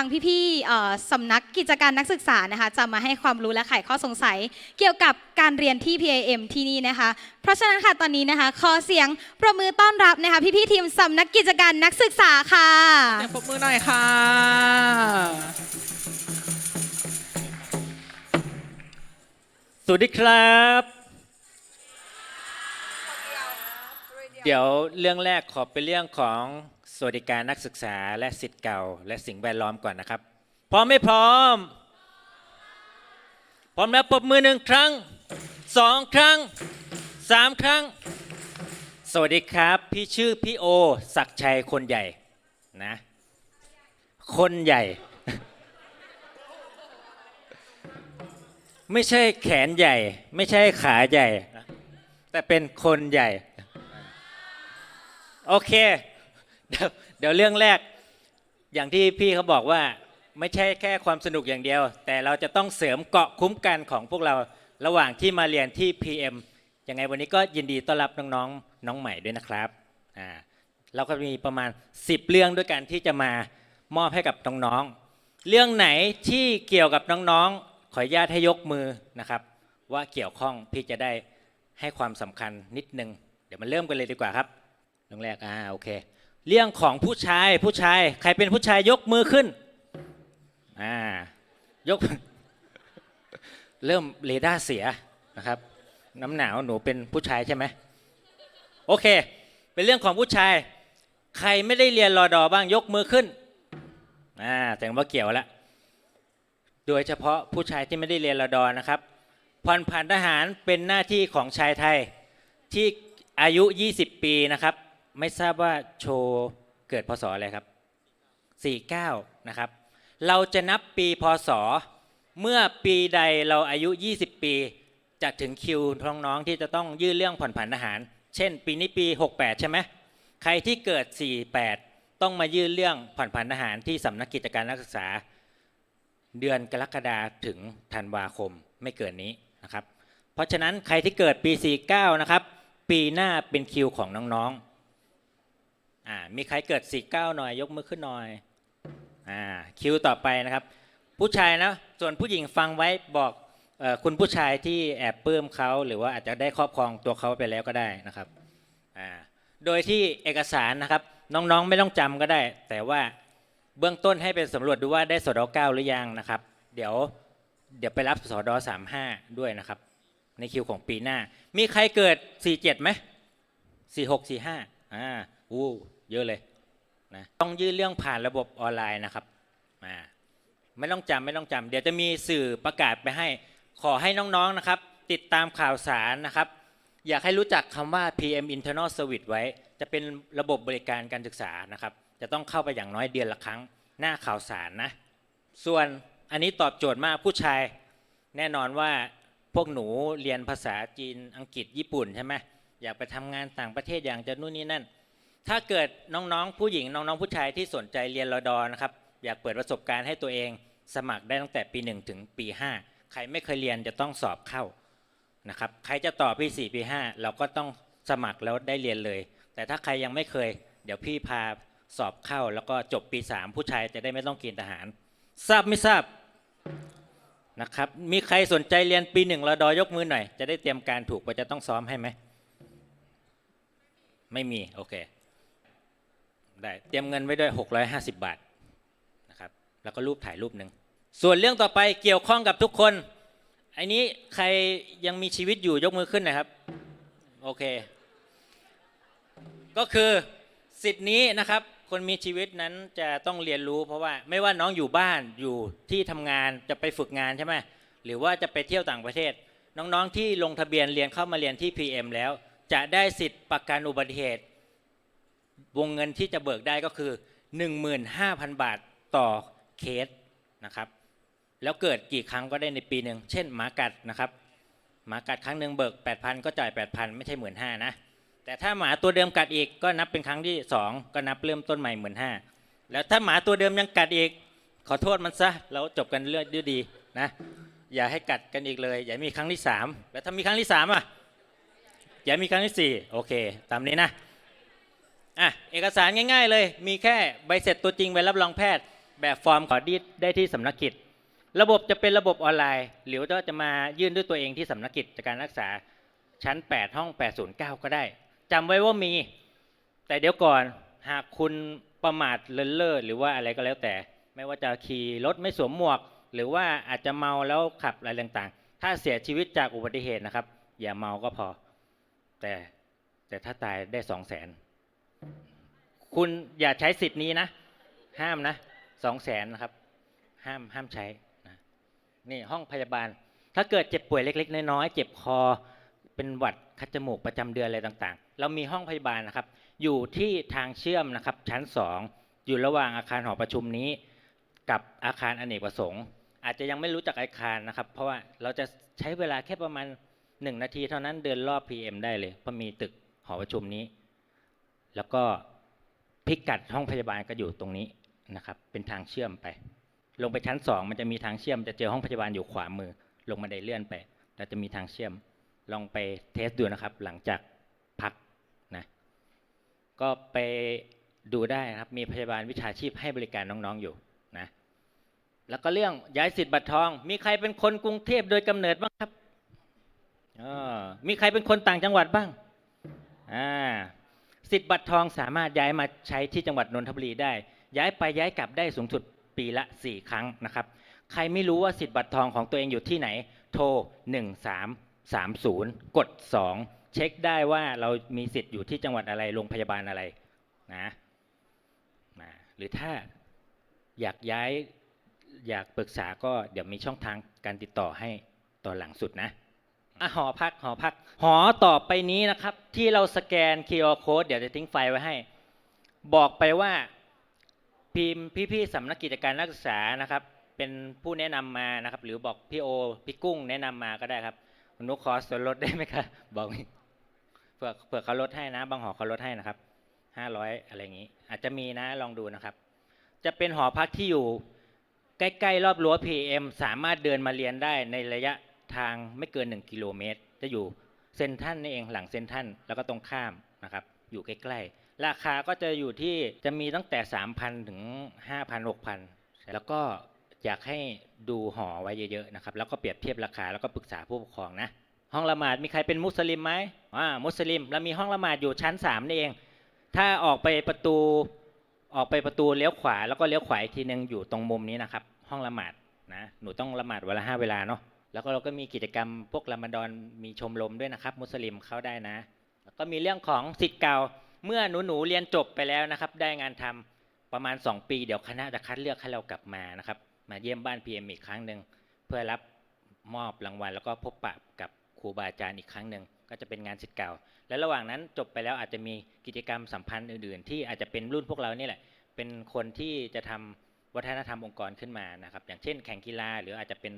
างพี่ๆเอ่อสำนักกิจการนักศึกษานะคะจะมาให้ความรู้และไขข้อสงสัย เกี่ยวกับการเรียนที่ PAM ที่นี่นะคะ เพราะฉะนั้นค่ะตอนนี้นะคะขอเสียงประมือต้อนรับนะคะพี่ๆทีมสำนักกิจการนักศึกษาค่ะเสียงปรบมือหน่อยค่ะ สวัสดีครับ เดี๋ยวเรื่องแรกขอเป็นเรื่องของ สวัสดิการนักศึกษาและสิทธิ์เก่า และสิ่งแวดล้อมก่อนนะครับ พร้อมไม่พร้อม พร้อมแล้วปรบมือหนึ่งครั้งสองครั้งสามครั้ง สวัสดีครับ พี่ชื่อพี่โอ ศักชัยคนใหญ่นะ คนใหญ่ ไม่ใช่แขนใหญ่ ไม่ใช่ขาใหญ่ แต่เป็นคนใหญ่ โอเค เดี๋ยวเดี๋ยวเรื่องแรกอย่างที่พี่เขาบอกว่าไม่ใช่แค่ความสนุกอย่างเดียว แต่เราจะต้องเสริมเกาะคุ้มกันของพวกเราระหว่างที่มาเรียนที่ PM ยังไงวันนี้ก็ยินดีต้อนรับน้องๆน้องใหม่ด้วยนะครับอ่าเราก็มีประมาณ 10 เรื่องด้วยกันที่จะมามอบให้กับน้องๆเรื่องไหนที่เกี่ยวกับน้องๆขออนุญาตให้ยกมือนะครับ ว่าเกี่ยวข้องพี่จะได้ให้ความสำคัญนิดนึง เดี๋ยวมาเริ่มกันเลยดีกว่าครับเรื่องแรกอ่าโอเค เรื่องของผู้ชายผู้ชาย ใครเป็นผู้ชายยกมือขึ้นอ่ายก เริ่มเรดาร์เสียนะครับ น้ำหนาวหนูเป็นผู้ชายใช่ไหมโอเค เป็นเรื่องของผู้ชาย ใครไม่ได้เรียนรอดอบ้างยกมือขึ้นอ่าแต่ว่าเกี่ยวแล้วโดยเฉพาะผู้ชายที่ไม่ได้เรียนรอดอนะครับผ่อนผันทหารเป็นหน้าที่ของชายไทยที่อายุ 20 ปีนะครับ ไม่ทราบว่าโชว์เกิดพศอะไรครับ 49 นะครับ เราจะนับปีพศ เมื่อปีใดเราอายุ 20 ปีจะถึงคิวน้องๆที่จะต้องยื่นเรื่องผ่อนผันทหาร เช่น ปีนี้ปี 68 ใช่ไหมใครที่เกิด 48 ต้องมายื่นเรื่องผ่อนผันทหารที่สำนักกิจการนักศึกษา เดือนกรกฎาถึงธันวาคมไม่เกินนี้นะครับ เพราะฉะนั้นใครที่เกิดปี 49 นะครับ ปีหน้าเป็นคิวของน้องๆ อ่ามีใครเกิด49หน่อยยกมือขึ้นหน่อยอ่าคิวต่อไปนะครับ ผู้ชายนะส่วนผู้หญิงฟังไว้บอกคุณผู้ชายที่แอบปลื้มเขาหรือว่าอาจจะได้ครอบครองตัวเขาไปแล้วก็ได้นะครับอ่าโดยที่เอกสารนะครับน้องๆไม่ต้องจำก็ได้ แต่ว่าเบื้องต้นให้ไปสำรวจดูว่าได้สดเก้าหรือยังนะครับ เดี๋ยวเดี๋ยวไปรับสดสามห้าด้วยนะครับ ในคิวของปีหน้า มีใครเกิด47ไหม46 45อ่า อู้เยอะเลยนะต้องยื่นเรื่องผ่านระบบออนไลน์นะครับอ่าไม่ต้องจำไม่ต้องจำเดี๋ยวจะมีสื่อประกาศไปให้ ขอให้น้องๆนะครับ ติดตามข่าวสารนะครับ อยากให้รู้จักคำว่า PM Internal Service ไว้ จะเป็นระบบบริการการศึกษานะครับ จะต้องเข้าไปอย่างน้อยเดือนละครั้ง หน้าข่าวสารนะ ส่วนอันนี้ตอบโจทย์มากผู้ชาย แน่นอนว่าพวกหนูเรียนภาษาจีนอังกฤษญี่ปุ่นใช่ไหมอยากไปทำงานต่างประเทศอย่างจะนู่นนี่นั่น ถ้าเกิดน้องๆ ผู้หญิงน้องๆ ผู้ชายที่สนใจเรียนรอดอนะครับอยากเปิดประสบการณ์ให้ตัวเองสมัครได้ตั้งแต่ปี 1 ถึงปี 5 ใครไม่เคยเรียนจะต้องสอบเข้านะครับใครจะต่อปี4ปี5เราก็ต้องสมัครแล้วได้เรียนเลย แต่ถ้าใครยังไม่เคย เดี๋ยวพี่พาสอบเข้า แล้วก็จบปี 3 ผู้ชายจะได้ไม่ต้องกินทหาร ทราบไม่ทราบนะครับมีใครสนใจเรียนปีหนึ่งรอดอยกมือหน่อย จะได้เตรียมการถูกว่าจะต้องซ้อมให้ไหม ไม่มี โอเค ได้เตรียมเงินไว้ด้วย 650 บาทนะครับแล้วก็รูปถ่ายรูปหนึ่งส่วนเรื่องต่อไปเกี่ยวข้องกับทุกคนไอ้นี้ใครยังมีชีวิตอยู่ยกมือขึ้นนะครับโอเค ก็คือสิทธินี้นะครับคนมีชีวิตนั้นจะต้องเรียนรู้เพราะว่าไม่ว่าน้องอยู่บ้านอยู่ที่ทำงานจะไปฝึกงานใช่ไหมหรือว่าจะไปเที่ยวต่างประเทศ น้องๆที่ลงทะเบียนเรียนเข้ามาเรียนที่ PM แล้ว จะได้สิทธิ์ประกันอุบัติเหตุ วงเงินที่จะเบิกได้ก็คือ 15,000 บาทต่อเคสนะครับ แล้วเกิดกี่ครั้งก็ได้ในปีหนึ่ง เช่นหมากัดนะครับหมากัดครั้งหนึ่งเบิก 8,000 ก็จ่าย 8,000 ไม่ใช่ 15,000นะ แต่ถ้าหมาตัวเดิมกัดอีกก็นับเป็นครั้งที่ 2 ก็นับเริ่มต้นใหม่ 15,000แล้วถ้าหมาตัวเดิมยังกัดอีก ขอโทษมันซะแล้วจบกันเรื่องด้วยดีนะ อย่าให้กัดกันอีกเลย อย่ามีครั้งที่ 3 แล้วถ้ามีครั้งที่3อะอย่ามีครั้งที่ 4 โอเค ตามนี้นะ อะเอกสารง่าย ๆ เลย มีแค่ใบเสร็จตัวจริงใบรับรองแพทย์ แบบฟอร์มขอดีได้ที่สำนักกิจ ระบบจะเป็นระบบออนไลน์ หรือว่าจะมายื่นด้วยตัวเองที่สำนักกิจาการรักษาชั้น 8 ห้อง 809 ก็ได้จำไว้ว่ามี แต่เดี๋ยวก่อนหากคุณประมาทเลินเล่อหรือว่าอะไรก็แล้วแต่ ไม่ว่าจะขี่รถไม่สวมหมวก หรือว่าอาจจะเมาแล้วขับอะไรต่างๆ ถ้าเสียชีวิตจากอุบัติเหตุนะครับ อย่าเมาก็พอ แต่แต่ถ้าตายได้สองแสน คุณอย่าใช้สิทธิ์นี้นะ ห้ามนะสองแสนนะครับ ห้ามห้ามใช้นะนี่ห้องพยาบาล ถ้าเกิดเจ็บป่วยเล็ก ๆ น้อยๆเจ็บคอเป็นหวัดคัดจมูกประจำเดือนอะไรต่างๆ เรามีห้องพยาบาลนะครับ อยู่ที่ทางเชื่อมนะครับ ชั้นสองอยู่ระหว่างอาคารหอประชุมนี้ กับอาคารอเนกประสงค์ อาจจะยังไม่รู้จักอาคารนะครับ เพราะว่าเราจะใช้เวลาแค่ประมาณหนึ่งนาทีเท่านั้นเดินรอบ PM ได้เลยเพราะมีตึกหอประชุมนี้ แล้วก็พิกัดห้องพยาบาลก็อยู่ตรงนี้นะครับ เป็นทางเชื่อมไป ลงไปชั้นสองมันจะมีทางเชื่อม จะเจอห้องพยาบาลอยู่ขวามือ ลงมาได้เลื่อนไปเราจะมีทางเชื่อม ลองไปเทสดูนะครับ หลังจากพักนะก็ไปดูได้นะครับ มีพยาบาลวิชาชีพให้บริการน้องๆอยู่นะแล้วก็เรื่องย้ายสิทธิ์บัตรทอง มีใครเป็นคนกรุงเทพโดยกำเนิดบ้างครับออมีใครเป็นคนต่างจังหวัดบ้างอ่า สิทธิ์บัตรทองสามารถย้ายมาใช้ที่จังหวัดนนทบุรีได้ ย้ายไปย้ายกลับได้สูงสุดปีละ 4 ครั้งนะครับ ใครไม่รู้ว่าสิทธิ์บัตรทองของตัวเองอยู่ที่ไหน โทร 1330 กด 2 เช็คได้ว่าเรามีสิทธิ์อยู่ที่จังหวัดอะไรโรงพยาบาลอะไรนะนะหรือถ้าอยากย้ายอยากปรึกษาก็เดี๋ยวมีช่องทางการติดต่อให้ตอนหลังสุดนะ อะหอพักหอพัก หอต่อไปนี้นะครับ ที่เราสแกน QR code เดี๋ยวจะทิ้งไฟล์ไว้ให้ บอกไปว่าพิมพ์พี่ๆสำนักกิจการนักศึกษานะครับ เป็นผู้แนะนำมานะครับ หรือบอกพี่โอพี่กุ้งแนะนำมาก็ได้ครับคุณนุขอส่วนลดได้ไหมครับบอกเผื่อเผื่อเขาลดให้นะ บางหอเขาลดให้นะครับห้าร้อยอะไรอย่างนี้ อาจจะมีนะลองดูนะครับ จะเป็นหอพักที่อยู่ใกล้ๆรอบรั้ว PM สามารถเดินมาเรียนได้ในระยะ ทางไม่เกิน 1 กิโลเมตร จะอยู่เซนทันนี่เองหลังเซนทันแล้วก็ตรงข้ามนะครับอยู่ใกล้ๆ ราคาก็จะอยู่ที่จะมีตั้งแต่ 3,000 ถึง 5,000 6,000 แล้วก็อยากให้ดูหอไว้เยอะๆนะครับแล้วก็เปรียบเทียบราคาแล้วก็ปรึกษาผู้ปกครองนะ ห้องละหมาดมีใครเป็นมุสลิมไหมอ่ามุสลิมเรามีห้องละหมาดอยู่ชั้น3นี่เอง ถ้าออกไปประตูออกไปประตูเลี้ยวขวาแล้วก็เลี้ยวขวาอีกทีหนึงอยู่ตรงมุมนี้นะครับ ห้องละหมาดนะหนูต้องละหมาดวันละห้าเวลาเนาะ แล้วก็เราก็มีกิจกรรมพวกรามฎอนมีชมรมด้วยนะครับ มุสลิมเข้าได้นะ แล้วก็มีเรื่องของสิทธิ์เก่าเมื่อหนูหนูๆเรียนจบไปแล้วนะครับ ได้งานทำประมาณ 2 ปี เดี๋ยวคณะจะคัดเลือกให้เรากลับมานะครับ มาเยี่ยมบ้าน PM อีกครั้งหนึ่งเพื่อรับมอบรางวัล แล้วก็พบปะกับครูบาอาจารย์อีกครั้งหนึ่งก็จะเป็นงานสิทธิ์เก่า และระหว่างนั้นจบไปแล้วอาจจะมีกิจกรรมสัมพันธ์อื่น ๆ ที่อาจจะเป็นรุ่นพวกเรานี่แหละ เป็นคนที่จะทำวัฒนธรรมองค์กรขึ้นมานะครับ อย่างเช่น แข่งกีฬาหรืออาจจะเป็น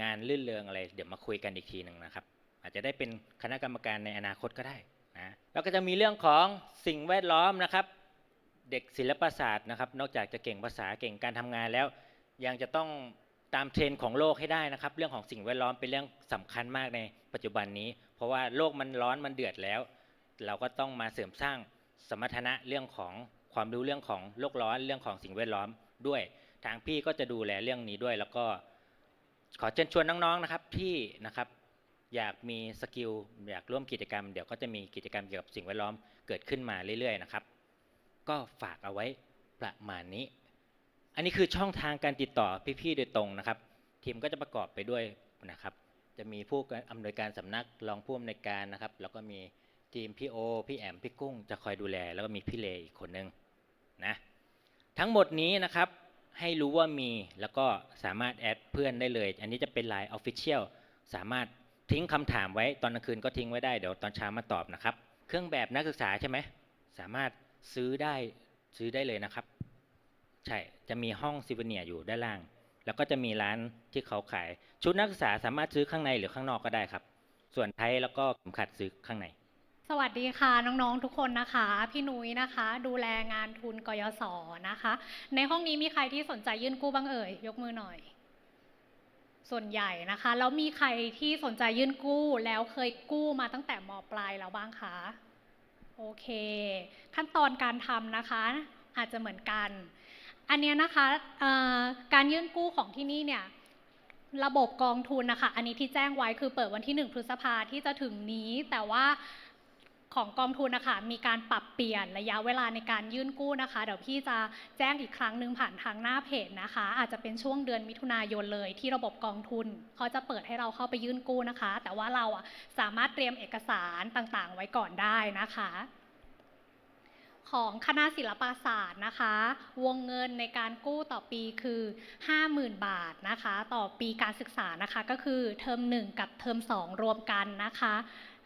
งานลื่นเริงอะไร เดี๋ยวมาคุยกันอีกทีหนึ่งนะครับ อาจจะได้เป็นคณะกรรมการในอนาคตก็ได้นะแล้วก็จะมีเรื่องของสิ่งแวดล้อมนะครับ เด็กศิลปศาสตร์นะครับ นอกจากจะเก่งภาษาเก่งการทำงานแล้ว ยังจะต้องตามเทรนด์ของโลกให้ได้นะครับ เรื่องของสิ่งแวดล้อมเป็นเรื่องสำคัญมากในปัจจุบันนี้ เพราะว่าโลกมันร้อนมันเดือดแล้ว เราก็ต้องมาเสริมสร้างสมรรถนะเรื่องของความรู้เรื่องของโลกร้อนเรื่องของสิ่งแวดล้อมด้วย ทางพี่ก็จะดูแลเรื่องนี้ด้วย แล้วก็ ขอเชิญชวนน้องๆนะครับที่นะครับอยากมีสกิลอยากร่วมกิจกรรม เดี๋ยวก็จะมีกิจกรรมเกี่ยวกับสิ่งแวดล้อมเกิดขึ้นมาเรื่อยๆนะครับ ก็ฝากเอาไว้ประมาณนี้ อันนี้คือช่องทางการติดต่อพี่ๆโดยตรงนะครับ ทีมก็จะประกอบไปด้วยนะครับ จะมีผู้อำนวยการสำนักรองผู้อำนวยการนะครับ แล้วก็มีทีมพี่โอพี่แอมพี่กุ้งจะคอยดูแล แล้วก็มีพี่เลอีกคนนึงนะทั้งหมดนี้นะครับ ให้รู้ว่ามีแล้วก็สามารถแอดเพื่อนได้เลย อันนี้จะเป็น Line Official สามารถทิ้งคำถามไว้ตอนกลางคืนก็ทิ้งไว้ได้เดี๋ยวตอนเช้ามาตอบนะครับ เครื่องแบบนักศึกษาใช่ไหมสามารถซื้อได้ซื้อได้เลยนะครับ ใช่จะมีห้องซิวเนียอยู่ด้านล่าง แล้วก็จะมีร้านที่เขาขาย ชุดนักศึกษาสามารถซื้อข้างในหรือข้างนอกก็ได้ครับ ส่วนไทยแล้วก็เข็มขัดซื้อข้างใน วัสดีค่ะน้องๆทุกคนนะคะ พี่นุ้ยนะคะ ดูแลงานทุนกยศนะคะ ในห้องนี้มีใครที่สนใจยื่นกู้บ้างเอ่ย ยกมือหน่อย ส่วนใหญ่นะคะ แล้วมีใครที่สนใจยื่นกู้แล้วเคยกู้มาตั้งแต่มปลายแล้วบ้างคะโอเค ขั้นตอนการทำนะคะ อาจจะเหมือนกัน อันเนี้ยนะคะการยื่นกู้ของที่นี่เนี่ยระบบกองทุนนะคะ อันนี้ที่แจ้งไว้คือเปิดวันที่ 1 พฤษภาที่จะถึงนี้ แต่ว่า ของกองทุนนะคะมีการปรับเปลี่ยนระยะเวลาในการยื่นกู้นะคะ เดี๋ยวพี่จะแจ้งอีกครั้งหนึ่งผ่านทางหน้าเพจนะคะ อาจจะเป็นช่วงเดือนมิถุนายนเลยที่ระบบกองทุนเขาจะเปิดให้เราเข้าไปยื่นกู้นะคะ แต่ว่าเราสามารถเตรียมเอกสารต่างๆ ไว้ก่อนได้นะคะ ของคณะศิลปศาสตร์นะคะ วงเงินในการกู้ต่อปีคือ 50,000 บาทนะคะ ต่อปีการศึกษานะคะ ก็คือเทอม1 กับเทอม2 รวมกันนะคะ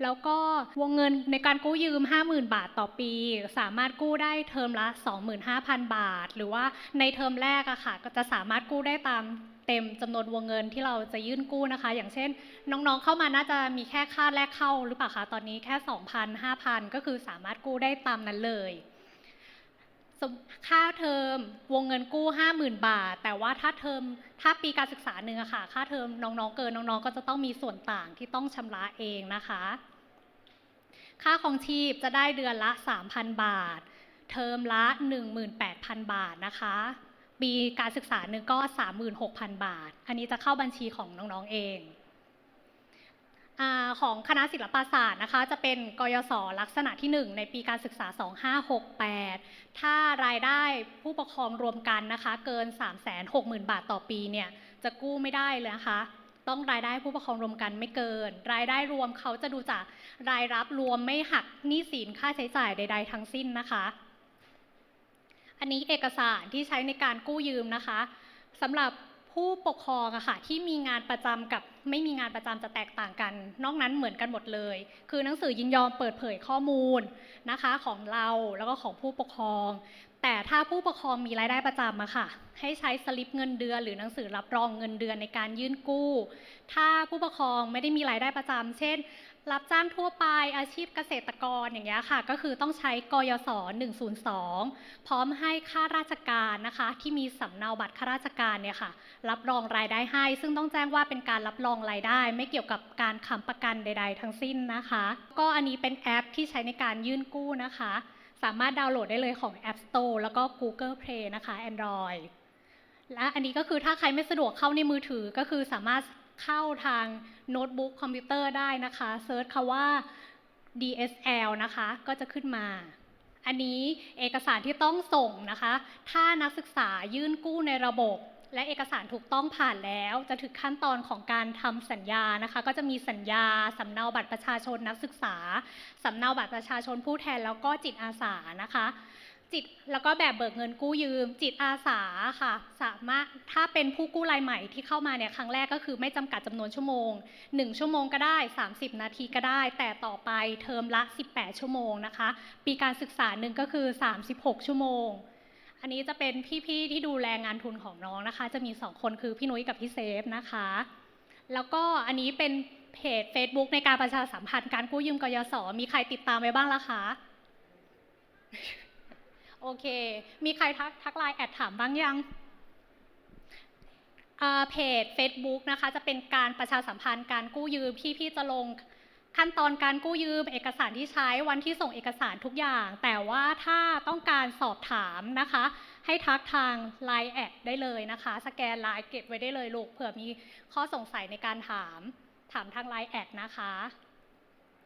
แล้วก็วงเงินในการกู้ยืม 50,000 บาทต่อปี สามารถกู้ได้เทอมละ 25,000 บาท หรือว่าในเทอมแรกอะค่ะ ก็จะสามารถกู้ได้ตามเต็มจำนวนวงเงินที่เราจะยื่นกู้นะคะ อย่างเช่น น้องๆเข้ามาน่าจะมีแค่ค่าแรกเข้าหรือเปล่าคะ ตอนนี้แค่ 2,000 5,000 ก็คือสามารถกู้ได้ตามนั้นเลย ค่าเทอมวงเงินกู้ 50,000 บาท แต่ว่าถ้าเทอมถ้าปีการศึกษาหนึ่งอะค่ะ ค่าเทอมน้องๆ เกินน้องๆ ก็จะต้องมีส่วนต่างที่ต้องชำระเองนะคะ ค่าของชีพจะได้เดือนละ 3,000 บาท เทอมละ 18,000 บาทนะคะปีการศึกษาหนึ่งก็ 36,000 บาท อันนี้จะเข้าบัญชีของน้องๆเอง ของคณะศิลปศาสตร์นะคะ จะเป็นกยศลักษณะที่ 1 ในปีการศึกษา 2568 ถ้ารายได้ผู้ปกครองรวมกันนะคะ เกิน 360,000 บาทต่อปีเนี่ยจะกู้ไม่ได้เลยนะคะต้องรายได้ผู้ปกครองรวมกันไม่เกิน รายได้รวมเขาจะดูจากรายรับรวมไม่หักหนี้สินค่าใช้จ่ายใด ๆ ทั้งสิ้นนะคะ อันนี้เอกสารที่ใช้ในการกู้ยืมนะคะสำหรับ ผู้ปกครองอะค่ะที่มีงานประจำกับไม่มีงานประจำจะแตกต่างกัน นอกนั้นเหมือนกันหมดเลย คือหนังสือยินยอมเปิดเผยข้อมูลนะคะของเราแล้วก็ของผู้ปกครอง แต่ถ้าผู้ปกครองมีรายได้ประจำอะค่ะ ให้ใช้สลิปเงินเดือน หรือหนังสือรับรองเงินเดือนในการยื่นกู้ ถ้าผู้ปกครองไม่ได้มีรายได้ประจำเช่น รับจ้างทั่วไปอาชีพเกษตรกรอย่างเงี้ยค่ะ ก็คือต้องใช้กยศ102 พร้อมให้ข้าราชการนะคะ ที่มีสำเนาบัตรข้าราชการเนี่ยค่ะ รับรองรายได้ให้ ซึ่งต้องแจ้งว่าเป็นการรับรองรายได้ ไม่เกี่ยวกับการค้ำประกันใด ๆ ทั้งสิ้นนะคะ ก็อันนี้เป็นแอปที่ใช้ในการยื่นกู้นะคะ สามารถดาวน์โหลดได้เลยของ App Store แล้วก็ Google Play นะคะ Android และอันนี้ก็คือถ้าใครไม่สะดวกเข้าในมือถือก็คือสามารถ เข้าทางโน้ตบุ๊กคอมพิวเตอร์ได้นะคะเซิร์ชคำว่า DSL นะคะก็จะขึ้นมา อันนี้เอกสารที่ต้องส่งนะคะ ถ้านักศึกษายื่นกู้ในระบบ และเอกสารถูกต้องผ่านแล้ว จะถึงขั้นตอนของการทำสัญญานะคะ ก็จะมีสัญญาสำเนาบัตรประชาชนนักศึกษาสำเนาบัตรประชาชนผู้แทนแล้วก็จิตอาสานะคะ จิตแล้วก็แบบเบิกเงินกู้ยืม จิตอาสาค่ะ สามารถถ้าเป็นผู้กู้รายใหม่ที่เข้ามาเนี่ยครั้งแรกก็คือไม่จำกัดจำนวนชั่วโมง 1 ชั่วโมงก็ได้ 30 นาทีก็ได้ แต่ต่อไปเทอมละ 18 ชั่วโมงนะคะ ปีการศึกษาหนึ่งก็คือ 36 ชั่วโมง อันนี้จะเป็นพี่ๆที่ดูแลงานทุนของน้องนะคะ จะมี 2 คนคือพี่นุ้ยกับพี่เซฟนะคะ แล้วก็อันนี้เป็นเพจ Facebook ในการประชาสัมพันธ์การกู้ยืมกยศมีใครติดตามไว้บ้างล่ะคะ โอเค มีใครทักทักไลน์แอดถามบ้างยังเพจ Facebook นะคะจะเป็นการประชาสัมพันธ์การกู้ยืมพี่พี่ๆจะลงขั้นตอนการกู้ยืมเอกสารที่ใช้วันที่ส่งเอกสารทุกอย่าง แต่ว่าถ้าต้องการสอบถามนะคะ ให้ทักทาง Line แอดได้เลยนะคะ สแกนไลน์เก็บไว้ได้เลยลูกเผื่อมีข้อสงสัยในการถาม ถามทาง Line แอดนะคะ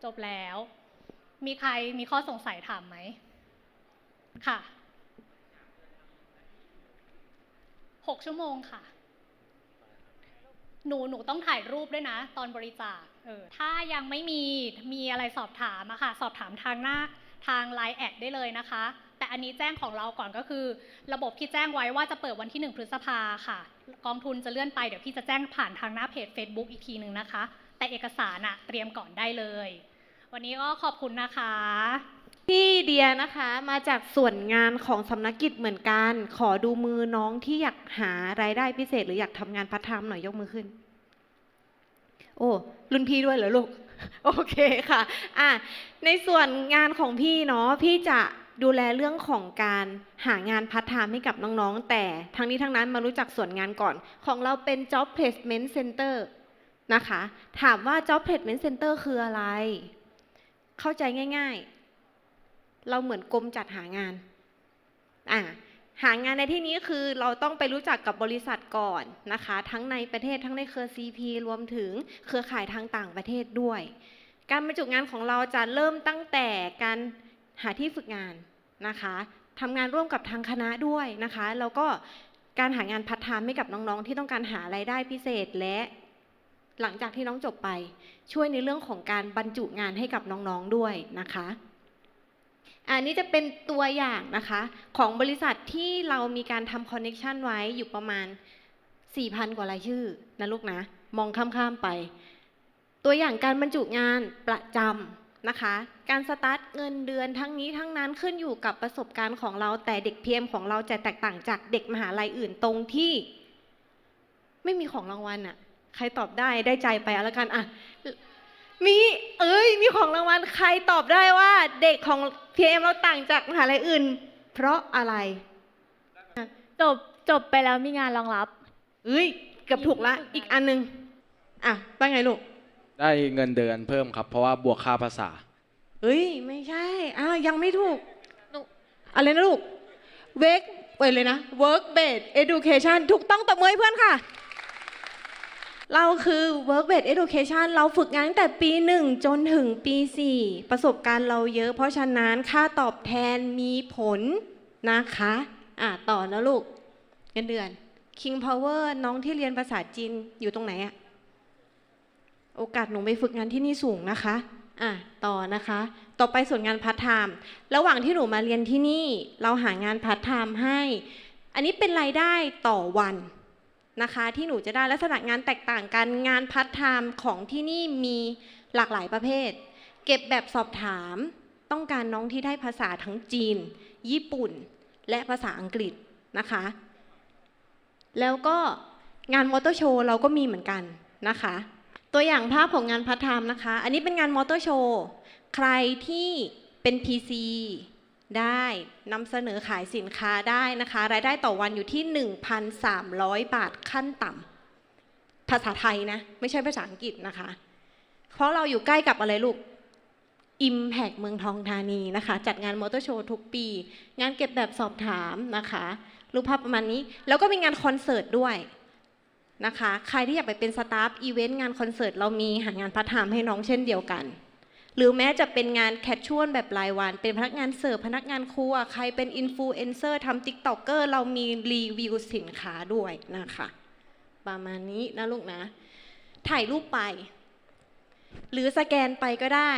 จบแล้ว มีใครมีข้อสงสัยถามไหม ค่ะหกชั่วโมงค่ะ หนูหนูต้องถ่ายรูปด้วยนะ ตอนบริจาคเออถ้ายังไม่มีมีอะไรสอบถามอะค่ะ สอบถามทางหน้าทาง Line แอดได้เลยนะคะ แต่อันนี้แจ้งของเราก่อนก็คือ ระบบที่แจ้งไว้ว่าจะเปิดวันที่ 1 พฤษภาค่ะ กองทุนจะเลื่อนไปเดี๋ยวพี่จะแจ้งผ่านทางหน้าเพจ Facebook อีกทีหนึ่งนะคะ แต่เอกสารอะเตรียมก่อนได้เลย วันนี้ก็ขอบคุณนะคะ พี่เดียนะคะมาจากส่วนงานของสำนักกิจเหมือนกัน ขอดูมือน้องที่อยากหารายได้พิเศษ หรืออยากทำงานพัฒไทม์หน่อยยกมือขึ้น โอ้รุ่นพี่ด้วยเหรอลูก โอเคค่ะอะ ในส่วนงานของพี่เนาะพี่จะดูแลเรื่องของการหางานพัฒไทม์ให้กับน้องๆ แต่ทั้งนี้ทั้งนั้นมารู้จักส่วนงานก่อน ของเราเป็น job placement center นะคะ ถามว่า job placement center คืออะไร เข้าใจง่าย ๆ เราเหมือนกรมจัดหางานอ่าหางานในที่นี้คือเราต้องไปรู้จักกับบริษัทก่อนนะคะ ทั้งในประเทศทั้งในเครือ CP รวมถึงเครือข่ายทางต่างประเทศด้วย การบรรจุงานของเราจะเริ่มตั้งแต่การหาที่ฝึกงานนะคะทำงานร่วมกับทางคณะด้วยนะคะ แล้วก็การหางานพัฒไทม์ให้กับน้องๆ ที่ต้องการหารายได้พิเศษและหลังจากที่น้องจบไป ช่วยในเรื่องของการบรรจุงานให้กับน้องๆด้วยนะคะ อันนี้จะเป็นตัวอย่างนะคะ ของบริษัทที่เรามีการทำคอนเน็ชันไว้อยู่ประมาณ 4,000 กว่ารายชื่อนะลูกนะ มองข้ามๆไป ตัวอย่างการบรรจุงานประจำนะคะ การสตาร์ทเงินเดือนทั้งนี้ทั้งนั้นขึ้นอยู่กับประสบการณ์ของเราแต่เด็กเพียมของเราจะแตกต่างจากเด็กมหาลัยอื่นตรงที่ ไม่มีของรางวัลอะใครตอบได้ได้ใจไปเอาละกันอะ มีเอ้ยมีของรางวัลใครตอบได้ว่า เด็กของ PM เราต่างจากมหาลัยอื่น เพราะอะไรจบจบไปแล้วมีงานรองรับ เอ้ยเกือบถูกละอีกอันนึงอะว่าไงลูกได้เงินเดือนเพิ่มครับ เพราะว่าบวกค่าภาษาเฮ้ยไม่ใช่อ้าวยังไม่ถูกอะไรนะลูก work เปิดเลยนะ work based education ถูกต้องตบมือให้เพื่อนค่ะ เราคือ work based education เราฝึกงานตั้งแต่ปีหนึ่งจนถึงปีสี่ประสบการณ์เราเยอะ เพราะฉะนั้นค่าตอบแทนมีผลนะคะ อะ ต่อนะลูกเงินเดือน King Power น้องที่เรียนภาษาจีนอยู่ตรงไหนอะโอกาสหนูไปฝึกงานที่นี่สูงนะคะ อะ ต่อนะคะ ต่อไปส่วนงานพาร์ทไทม์ระหว่างที่หนูมาเรียนที่นี่ เราหางานพาร์ทไทม์ให้ อันนี้เป็นรายได้ต่อวัน นะคะ ที่หนูจะได้ลักษณะงานแตกต่างกันงานพาร์ไทม์ของที่นี่มีหลากหลายประเภท เก็บแบบสอบถามต้องการน้องที่ได้ภาษาทั้งจีน ญี่ปุ่น และภาษาอังกฤษนะคะ แล้วก็งานมอเตอร์โชว์เราก็มีเหมือนกันนะคะ ตัวอย่างภาพของงานพัฒน์ไทม์นะคะ อันนี้เป็นงานมอเตอร์โชว์ใครที่เป็น PC ได้นำเสนอขายสินค้าได้นะคะ รายได้ต่อวันอยู่ที่ 1,300 บาทขั้นต่ำภาษาไทยนะ ไม่ใช่ภาษาอังกฤษนะคะ เพราะเราอยู่ใกล้กับอะไรลูก Impact เมืองทองธานีนะคะ จัดงานมอเตอร์โชว์ทุกปี งานเก็บแบบสอบถามนะคะรูปภาพประมาณนี้ แล้วก็มีงานคอนเสิร์ตด้วยนะคะ ใครที่อยากไปเป็นสตาฟอีเวนต์งานคอนเสิร์ตเรามีหางานพาร์ทไทม์ให้น้องเช่นเดียวกัน หรือแม้จะเป็นงานแคชชวลแบบรายวัน เป็นพนักงานเสิร์ฟพนักงานครัว ใครเป็นอินฟลูเอนเซอร์ทำติ๊กต็อกเกอร์เรามีรีวิวสินค้าด้วยนะคะ ประมาณนี้นะลูกนะ ถ่ายรูปไป หรือสแกนไปก็ได้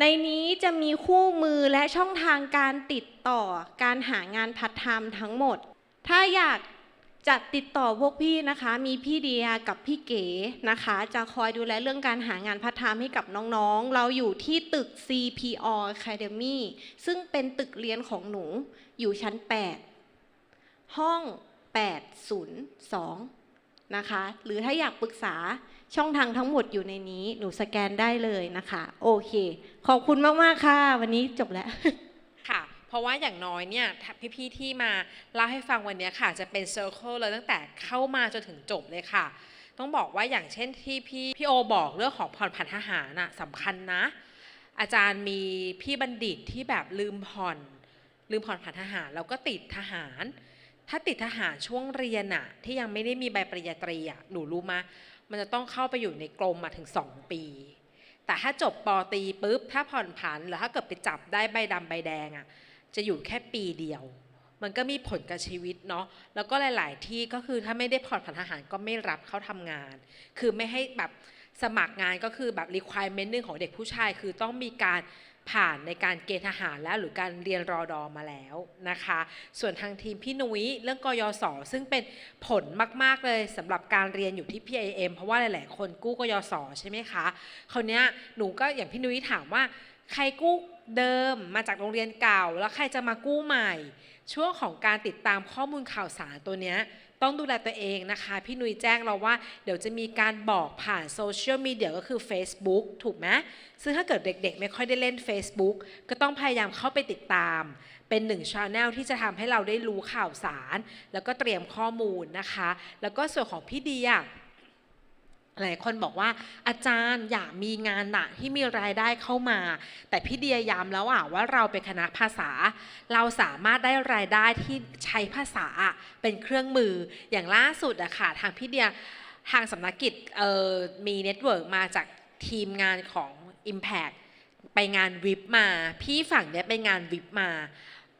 ในนี้จะมีคู่มือและช่องทางการติดต่อการหางานพัฒไทม์ทั้งหมด ถ้าอยาก จะติดต่อพวกพี่นะคะ มีพี่เดียกับพี่เก๋นะคะ จะคอยดูแลเรื่องการหางานพัฒไทม์ให้กับน้องๆ เราอยู่ที่ตึก CPO Academy ซึ่งเป็นตึกเรียนของหนูอยู่ชั้น 8 ห้อง 802 นะคะ หรือถ้าอยากปรึกษาช่องทางทั้งหมดอยู่ในนี้ หนูสแกนได้เลยนะคะ โอเค ขอบคุณมาก ๆ ค่ะ วันนี้จบแล้ว เพราะว่าอย่างน้อยเนี่ยพี่ๆที่มาเล่าให้ฟังวันนี้ค่ะ จะเป็นเซอร์เคิลเลยตั้งแต่เข้ามาจนถึงจบเลยค่ะ ต้องบอกว่าอย่างเช่นที่พี่พี่โอบอกเรื่องของผ่อนผันทหารน่ะสำคัญนะ อาจารย์มีพี่บัณฑิตที่แบบลืมผ่อน ลืมผ่อนผันทหารแล้วก็ติดทหาร ถ้าติดทหารช่วงเรียนอะที่ยังไม่ได้มีใบปริญญาตรีอะหนูรู้มามันจะต้องเข้าไปอยู่ในกรมมาถึง 2 ปี แต่ถ้าจบปอตีปุ๊บ ถ้าผ่อนผันหรือถ้าเกิดไปจับได้ใบดำใบแดงอะ จะอยู่แค่ปีเดียว มันก็มีผลกับชีวิตเนาะแล้วก็หลาย ๆ ที่ก็คือถ้าไม่ได้ผ่อนผันทหารก็ไม่รับเข้าทำงาน คือไม่ให้แบบสมัครงานก็คือแบบ requirement หนึ่งของเด็กผู้ชาย คือต้องมีการผ่านในการเกณฑ์ทหารแล้วหรือการเรียนรอดอมาแล้วนะคะ ส่วนทางทีมพี่นุ้ยเรื่องกยศซึ่งเป็นผลมาก ๆ เลยสำหรับการเรียนอยู่ที่ PIM เพราะว่าหลาย ๆ คนกู้กยศใช่ไหมคะคราวเนี้ยหนูก็อย่างพี่นุ้ยถามว่าใครกู้ เดิมมาจากโรงเรียนเก่า แล้วใครจะมากู้ใหม่ ช่วงของการติดตามข้อมูลข่าวสารตัวเนี้ยต้องดูแลตัวเองนะคะ พี่นุ้ยแจ้งเราว่าเดี๋ยวจะมีการบอกผ่านโซเชียลมีเดียก็คือ Facebook ถูกไหมซึ่งถ้าเกิดเด็กๆ ไม่ค่อยได้เล่น Facebook ก็ต้องพยายามเข้าไปติดตาม เป็นหนึ่งช anel ที่จะทำให้เราได้รู้ข่าวสาร แล้วก็เตรียมข้อมูลนะคะ แล้วก็ส่วนของพี่เดีย หลายคนบอกว่าอาจารย์อยากมีงานหนักที่มีรายได้เข้ามา แต่พี่เดียย้ำแล้วอะว่าเราเป็นคณะภาษา เราสามารถได้รายได้ที่ใช้ภาษาเป็นเครื่องมืออย่างล่าสุดอะค่ะทางพี่เดียทางสำนักกิจเอ่อมีเน็ตเวิร์กมาจากทีมงานของ Impact ไปงานวิบมา พี่ฝั่งเนี้ยไปงานวิบมา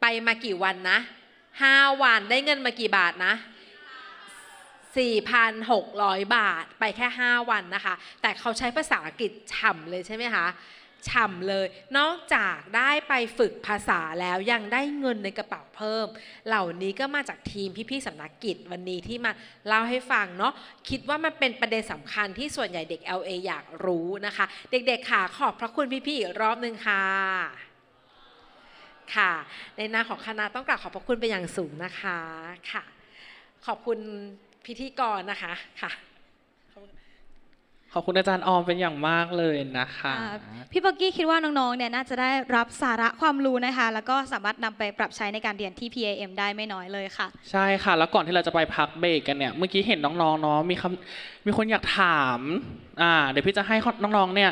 ไปมากี่วันนะห้าวันได้เงินมากี่บาทนะ 4,600 บาทไปแค่ 5 วันนะคะ แต่เขาใช้ภาษาอังกฤษฉ่ำเลยใช่ไหมคะฉ่ำเลย นอกจากได้ไปฝึกภาษาแล้วยังได้เงินในกระเป๋าเพิ่ม เหล่านี้ก็มาจากทีมพี่ๆสำนักกิจวันนี้ที่มาเล่าให้ฟังเนาะคิดว่ามันเป็นประเด็นสำคัญที่ส่วนใหญ่เด็ก LA อยากรู้นะคะ เด็กๆค่ะขอบพระคุณพี่ๆอีกรอบนึงค่ะค่ะ ในนามของคณะต้องกราบขอบพระคุณเป็นอย่างสูงนะคะค่ะ ขอบคุณ พิธีกรนะคะค่ะขอบคุณอาจารย์ออมเป็นอย่างมากเลยนะคะอ่าพี่ป๊อกกี้คิดว่าน้องๆ เนี่ยน่าจะได้รับสาระความรู้นะคะ แล้วก็สามารถนำไปปรับใช้ในการเรียนที่ PAM ได้ไม่น้อยเลยค่ะ ใช่ค่ะ แล้วก่อนที่เราจะไปพักเบรกกันเนี่ย เมื่อกี้เห็นน้องๆเนาะมีคำมีคนอยากถาม อ่า เดี๋ยวพี่จะให้น้องๆ เนี่ย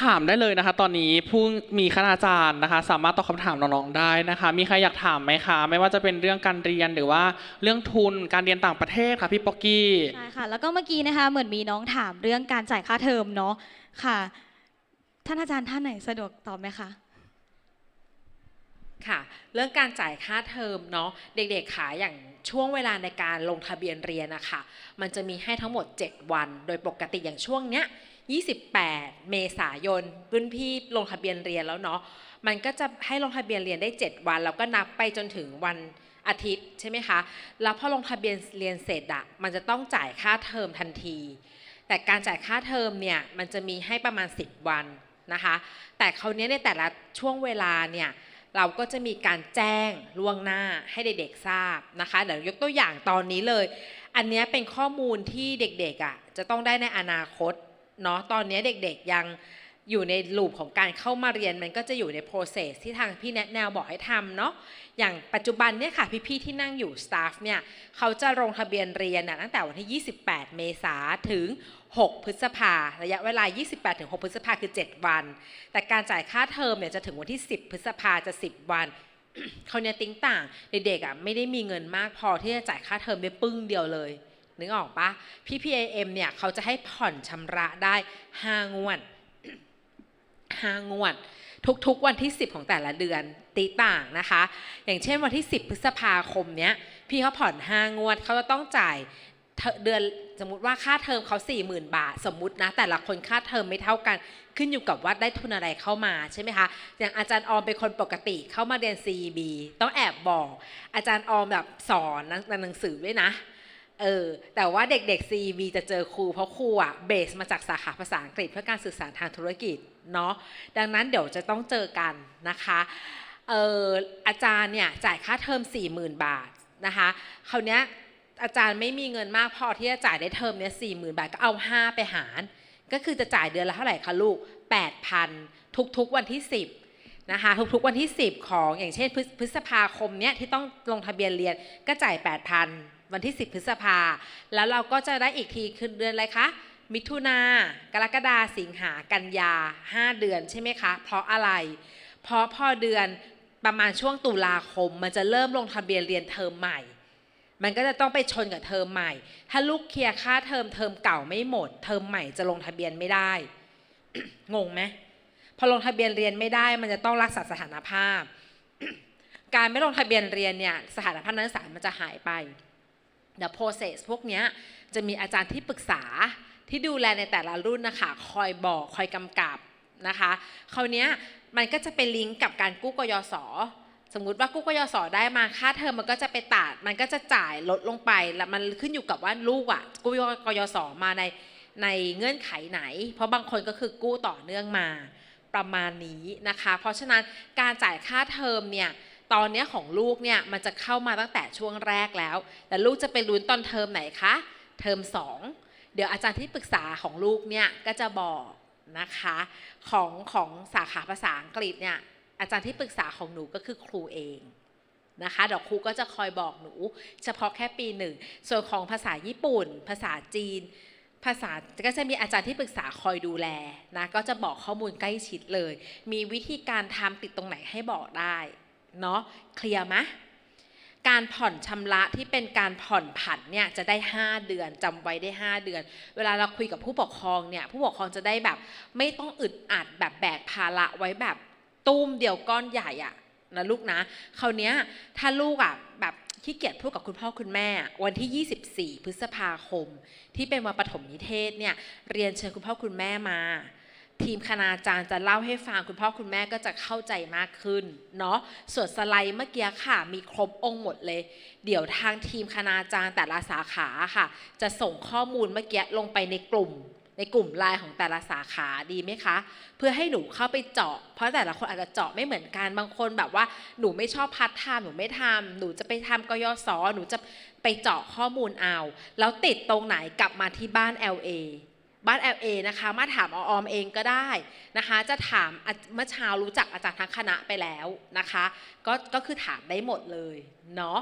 ถามได้เลยนะคะ ตอนนี้ผู้มีคณาจารย์นะคะ สามารถตอบคำถามน้องๆได้นะคะ มีใครอยากถามไหมคะ ไม่ว่าจะเป็นเรื่องการเรียนหรือว่าเรื่องทุนการเรียนต่างประเทศค่ะพี่ป๊อกกี้ ใช่ค่ะ แล้วก็เมื่อกี้นะคะ เหมือนมีน้องถามเรื่องการจ่ายค่าเทอมเนาะค่ะ ท่านอาจารย์ท่านไหนสะดวกตอบไหมคะค่ะเรื่องการจ่ายค่าเทอมเนาะเด็กๆขาอย่างช่วงเวลาในการลงทะเบียนเรียนนะคะมันจะมีให้ทั้งหมด 7 วัน โดยปกติอย่างช่วงเนี้ย 28 เมษายนรุ่นพี่ลงทะเบียนเรียนแล้วเนาะมันก็จะให้ลงทะเบียนเรียนได้ 7 วัน แล้วก็นับไปจนถึงวันอาทิตย์ใช่ไหมคะแล้วพอลงทะเบียนเรียนเสร็จอะมันจะต้องจ่ายค่าเทอมทันที แต่การจ่ายค่าเทอมเนี่ยมันจะมีให้ประมาณ 10 วันนะคะ แต่คราวเนี้ยในแต่ละช่วงเวลาเนี่ยเราก็จะมีการแจ้งล่วงหน้าให้เด็กๆทราบนะคะเดี๋ยวยกตัวอย่างตอนนี้เลย อันนี้เป็นข้อมูลที่เด็กๆอะจะต้องได้ในอนาคต เนาะตอนนี้เด็กๆยังอยู่ในลูปของการเข้ามาเรียนมันก็จะอยู่ใน process ที่ทางพี่แนะแนวบอกให้ทำเนาะอย่างปัจจุบันเนี่ยค่ะพี่ๆที่นั่งอยู่ staff เนี่ยเขาจะลงทะเบียนเรียนน่ะตั้งแต่วันที่ 28 เมษาถึง 6 พฤษภาระยะเวลา 28 ถึง 6 พฤษภาคือ 7 วัน แต่การจ่ายค่าเทอมเนี่ยจะถึงวันที่ 10 พฤษภาจะ 10 วันเขาเนี่ยติ้งต่างเด็กๆอะไม่ได้มีเงินมากพอที่จะจ่ายค่าเทอมได้ปึ้งเดียวเลย นึกออกปะพี่ PAM เนี่ยเขาจะให้ผ่อนชำระได้ 5 งวด 5 งวด ทุกๆวันที่ 10 ของแต่ละเดือนตีต่างนะคะ อย่างเช่นวันที่ 10 พฤษภาคมเนี้ยพี่เขาผ่อน 5 งวดเขาจะต้องจ่ายเดือนสมมติว่าค่าเทอมเขา40,000 บาท สมมุตินะ แต่ละคนค่าเทอมไม่เท่ากัน ขึ้นอยู่กับว่าได้ทุนอะไรเข้ามาใช่ไหมคะ อย่างอาจารย์ออมเป็นคนปกติเข้ามาเรียน CEB ต้องแอบบอก อาจารย์ออมแบบสอนในหนังสือด้วยนะ เออแต่ว่าเด็กๆ CEB จะเจอครูเพราะครูอะเบสมาจากสาขาภาษาอังกฤษเพื่อการสื่อสารทางธุรกิจเนาะดังนั้นเดี๋ยวจะต้องเจอกันนะคะเอออาจารย์เนี่ยจ่ายค่าเทอม 40,000 บาทนะคะคราวเนี้ยอาจารย์ไม่มีเงินมากพอที่จะจ่ายได้เทอมเนี้ย40,000บาทก็เอา 5 ไปหาร ก็คือจะจ่ายเดือนละเท่าไหร่คะลูก 8,000 ทุกๆวันที่ 10นะคะทุกๆวันที่ 10 ของอย่างเช่นพฤษพฤษภาคมเนี้ยที่ต้องลงทะเบียนเรียนก็จ่าย 8,000 วันที่ 10 พฤษภา แล้วเราก็จะได้อีกทีคือเดือนอะไรคะ มิถุนากรกฎาสิงหากันยา 5 เดือนใช่ไหมคะ เพราะอะไร เพราะพอเดือนประมาณช่วงตุลาคม มันจะเริ่มลงทะเบียนเรียนเทอมใหม่ มันก็จะต้องไปชนกับเทอมใหม่ ถ้าลูกเคลียร์ค่าเทอมเทอมเก่าไม่หมด เทอมใหม่จะลงทะเบียนไม่ได้ งงไหมพอลงทะเบียนเรียนไม่ได้ มันจะต้องรักษาสถานภาพ การไม่ลงทะเบียนเรียนเนี่ยสถานภาพนักศึกษามันจะหายไป เดี๋ยว process พวกนี้จะมีอาจารย์ที่ปรึกษาที่ดูแลในแต่ละรุ่นนะคะ คอยบอกคอยกำกับนะคะคราวนี้มันก็จะเป็นลิงก์กับการกู้กยศสมมุติว่ากู้กยศได้มาค่าเทอมมันก็จะไปตัดมันก็จะจ่ายลดลงไปแล้วมันขึ้นอยู่กับว่าลูกอะกู้กยศมาในในเงื่อนไขไหน เพราะบางคนก็คือกู้ต่อเนื่องมาประมาณนี้นะคะ เพราะฉะนั้นการจ่ายค่าเทอมเนี่ย ตอนนี้ของลูกเนี่ยมันจะเข้ามาตั้งแต่ช่วงแรกแล้ว แต่ลูกจะไปลุ้นตอนเทอมไหนคะ เทอมสองเดี๋ยวอาจารย์ที่ปรึกษาของลูกเนี่ยก็จะบอกนะคะของของสาขาภาษาอังกฤษเนี่ยอาจารย์ที่ปรึกษาของหนูก็คือครูเองนะคะเดี๋ยวครูก็จะคอยบอกหนู เฉพาะแค่ปีหนึ่งส่วนของภาษาญี่ปุ่น ภาษาจีน ภาษาก็จะมีอาจารย์ที่ปรึกษาคอยดูแลนะก็จะบอกข้อมูลใกล้ชิดเลย มีวิธีการทำติดตรงไหนให้บอกได้ เนาะเคลียร์ไหมการผ่อนชำระที่เป็นการผ่อนผันเนี่ยจะได้ 5 เดือนจำไว้ได้ 5 เดือน เวลาเราคุยกับผู้ปกครองเนี่ยผู้ปกครองจะได้แบบ ไม่ต้องอึดอัดแบบแบกภาระไว้แบบตุ้มเดียวก้อนใหญ่อะนะลูกนะคราวนี้ถ้าลูกอะแบบขี้เกียจพูดกับคุณพ่อคุณแม่ วันที่ 24 พฤษภาคม ที่เป็นวันปฐมนิเทศเนี่ยเรียนเชิญคุณพ่อคุณแม่มา ทีมคณาจารย์จะเล่าให้ฟังคุณพ่อคุณแม่ก็จะเข้าใจมากขึ้นเนาะส่วนสไลด์เมื่อกี้ค่ะ มีครบองค์หมดเลย เดี๋ยวทางทีมคณาจารย์แต่ละสาขาค่ะ จะส่งข้อมูลเมื่อกี้ลงไปในกลุ่ม ในกลุ่มไลน์ของแต่ละสาขาดีไหมคะ เพื่อให้หนูเข้าไปเจาะ เพราะแต่ละคนอาจจะเจาะไม่เหมือนกันบางคนแบบว่าหนูไม่ชอบพัฒไทม์หนูไม่ทำหนูจะไปทำกยศหนูจะไปเจาะข้อมูลเอาแล้วติดตรงไหนกลับมาที่บ้าน LA บ้าน LA นะคะ มาถามออมเองก็ได้นะคะ จะถามเมื่อเช้ารู้จักอาจารย์ทั้งคณะไปแล้วนะคะ ก็ก็คือถามได้หมดเลยเนาะ